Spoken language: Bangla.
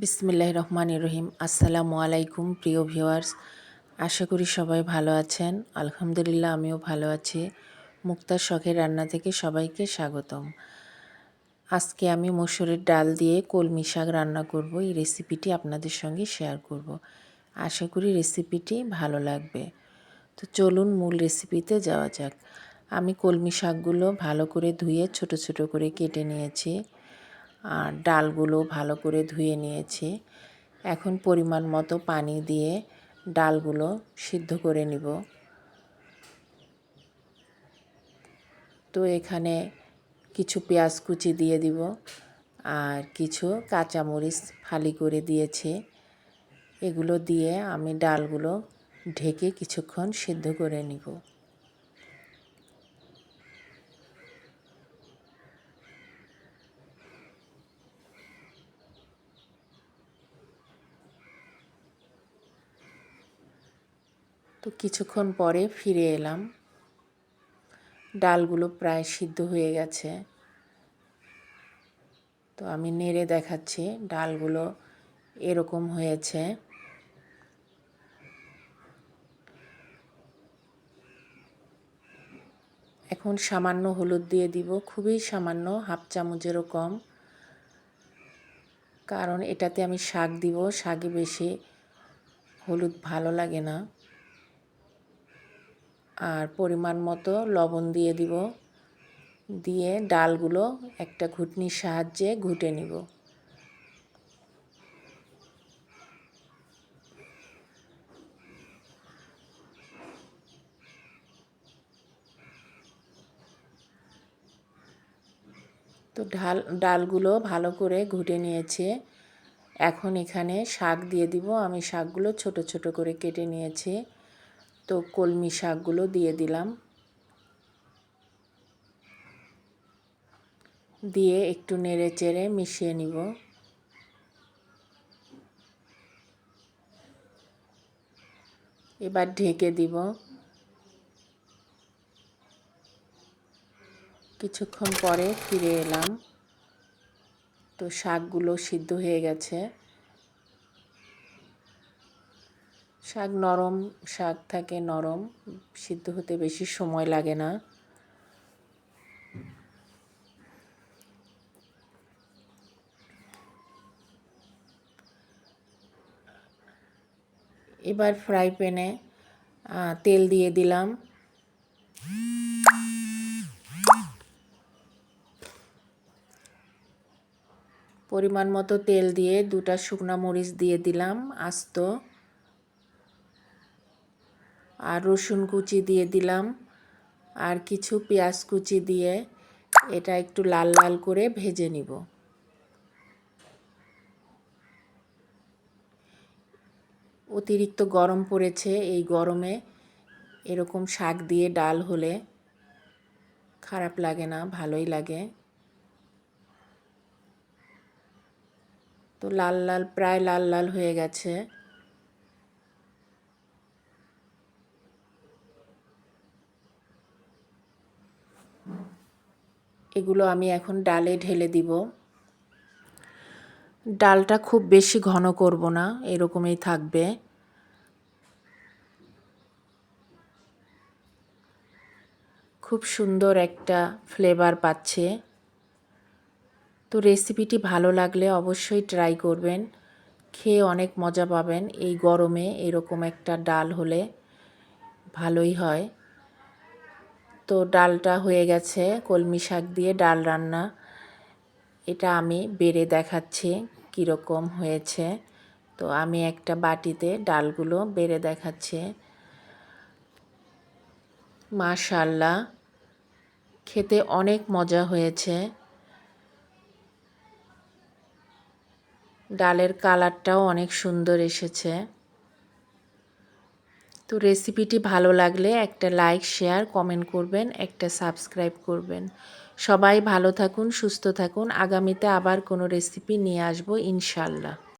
বিসমিল্লাহ রহমান রহিম। আসসালামু আলাইকুম, প্রিয় ভিউয়ার্স। আশা করি সবাই ভালো আছেন। আলহামদুলিল্লাহ, আমিও ভালো আছি। মুক্তার শখের রান্না থেকে সবাইকে স্বাগতম। আজকে আমি মসুরের ডাল দিয়ে কলমি শাক রান্না করব। এই রেসিপিটি আপনাদের সঙ্গে শেয়ার করব। আশা করি রেসিপিটি ভালো লাগবে। তো চলুন মূল রেসিপিতে যাওয়া যাক। আমি কলমি শাকগুলো ভালো করে ধুয়ে ছোট ছোট করে কেটে নিয়েছি। আর ডালগুলো ভালো করে ধুয়ে নিয়েছি। এখন পরিমাণ মতো পানি দিয়ে ডালগুলো সিদ্ধ করে নিব। তো এখানে কিছু পেঁয়াজ কুচি দিয়ে দিব আর কিছু কাঁচামরিচ ফালি করে দিয়েছে। এগুলো দিয়ে আমি ডালগুলো ঢেকে কিছুক্ষণ সিদ্ধ করে নিব। তো কিছুক্ষণ পরে ফিরে এলাম। ডালগুলো প্রায় সিদ্ধ হয়ে গেছে। তো আমি নেড়ে দেখাচ্ছি, ডালগুলো এরকম হয়েছে। এখন সামান্য হলুদ দিয়ে দিব, খুবই সামান্য, হাফ চামচেরও কম। কারণ এটাতে আমি শাক দিব, শাকে বেশি হলুদ ভালো লাগে না। আর পরিমাণ মতো লবণ দিয়ে দিব। দিয়ে ডালগুলো একটা ঘুটনির সাহায্যে ঘুটে নিব। তো ঢাল, ডালগুলো ভালো করে ঘুটে নিয়েছে। এখন এখানে শাক দিয়ে দিব। আমি শাকগুলো ছোট ছোট করে কেটে নিয়েছি। তো কলমি শাকগুলো দিয়ে দিলাম। দিয়ে একটু নেড়ে চেড়ে মিশিয়ে নিব। এবার ঢেকে দিব। কিছুক্ষণ পরে ফিরে এলাম। তো শাকগুলো সিদ্ধ হয়ে গেছে। শাক নরম, শাক থাকে নরম, সিদ্ধ হতে বেশি সময় লাগে না। এবার ফ্রাই প্যানে তেল দিয়ে দিলাম। পরিমাণ মতো তেল দিয়ে দুটা শুকনা মরিচ দিয়ে দিলাম আস্ত। আর রসুন কুচি দিয়ে দিলাম। আর কিছু পেঁয়াজ কুচি দিয়ে এটা একটু লাল লাল করে ভেজে নিব। অতিরিক্ত গরম পড়েছে, এই গরমে এরকম শাক দিয়ে ডাল হলে খারাপ লাগে না, ভালোই লাগে। তো লাল লাল, প্রায় লাল লাল হয়ে গেছে। এগুলো আমি এখন ডালে ঢেলে দিব। ডালটা খুব বেশি ঘন করব না, এরকমই থাকবে। খুব সুন্দর একটা ফ্লেভার পাচ্ছে। তো রেসিপিটি ভালো লাগলে অবশ্যই ট্রাই করবেন। খেয়ে অনেক মজা পাবেন এই গরমে, এরকম একটা ডাল হলে ভালোই হয়। তো ডালটা হয়ে গেছে, কলমি শাক দিয়ে ডাল রান্না। এটা আমি বেড়ে দেখাচ্ছি কীরকম হয়েছে। তো আমি একটা বাটিতে ডালগুলো বেড়ে দেখাচ্ছি। মাশাল্লাহ খেতে অনেক মজা হয়েছে। ডালের কালারটাও অনেক সুন্দর এসেছে। তো রেসিপিটি ভালো লাগলে একটা লাইক শেয়ার কমেন্ট করবেন, একটা সাবস্ক্রাইব করবেন। সবাই ভালো থাকুন, সুস্থ থাকুন। আগামীতে আবার কোনো রেসিপি নিয়ে আসব, ইনশাল্লাহ।